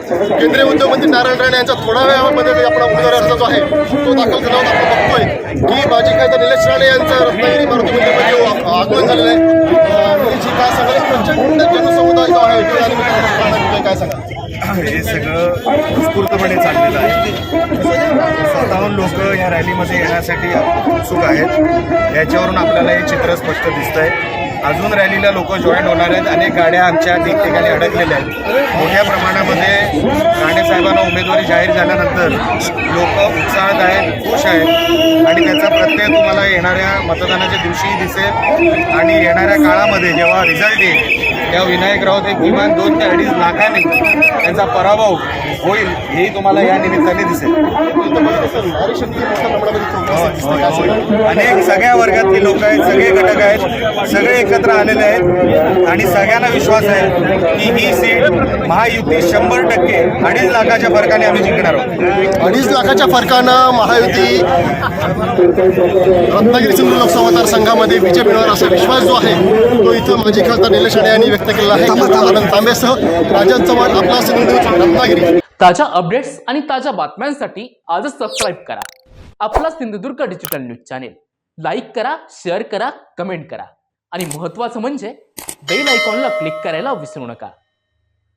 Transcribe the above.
केंद्रीय उद्योगमंत्री नारायण राणे यांचा थोड्या वेळामध्ये आपला उमेदवार अर्ज जो आहे तो दाखल करण्यावर आपण बघतोय की माजी खासदार निलेश राणे यांचं रत्नागिरी मारुती मंदिरमध्ये आगमन झालेलं आहे. जी काय सांगाल प्रचंड जनसमुदाय जो आहे काय सांगा हे सगळं उत्स्फूर्तपणे चाललेलं आहे. स्वतःहून लोक या रॅलीमध्ये येण्यासाठी उत्सुक आहेत. याच्यावरून आपल्याला हे चित्र स्पष्ट दिसतंय. अजून रॅलीला लोक जॉईन होणार आहेत. अनेक गाड्या आमच्या ठिकठिकाणी अडकलेल्या आहेत. मोठ्या प्रमाणामध्ये राणे साहेबांना उमेदवारी जाहीर झाल्यानंतर लोक उत्साहात आहेत खुश आहेत. आणि त्याचा प्रत्यय तुम्हाला येणाऱ्या मतदानाच्या दिवशीही दिसेल. आणि येणाऱ्या काळामध्ये जेव्हा रिझल्ट येईल तेव्हा विनायक राऊत हे किमान दोन ते अडीच लाखाने त्यांचा पराभव होईल हेही तुम्हाला या निमित्ताने दिसेल. हो, हो, हो. अनेक सगळ्या वर्गातली लोक आहेत सगळे घटक आहेत सगळे एकत्र आलेले आहेत. आणि सगळ्यांना विश्वास आहे की ही सीट महायुती शंभर टक्के अडीच लाखाच्या फरकाने आम्ही जिंकणार आहोत. अडीच लाखाच्या फरकानं महायुती रत्नागिरी सिंधू लोकसभा मतदारसंघामध्ये विजय मिळवणार असा विश्वास जो आहे तो इथं माजी खासदार निलेश राणे यांनी व्यक्त केलेला आहे. आनंद तांबेसह राजन चव्हाण आपला सिंधू रत्नागिरी. ताज्या अपडेट्स आणि ताज्या बातम्यांसाठी आजच सबस्क्राईब करा. आपला Sindhudurg digital news channel. Like करा शेअर करा कमेंट करा. आणि महत्त्वाचं म्हणजे बेल आयकॉनला क्लिक करायला विसरू नका.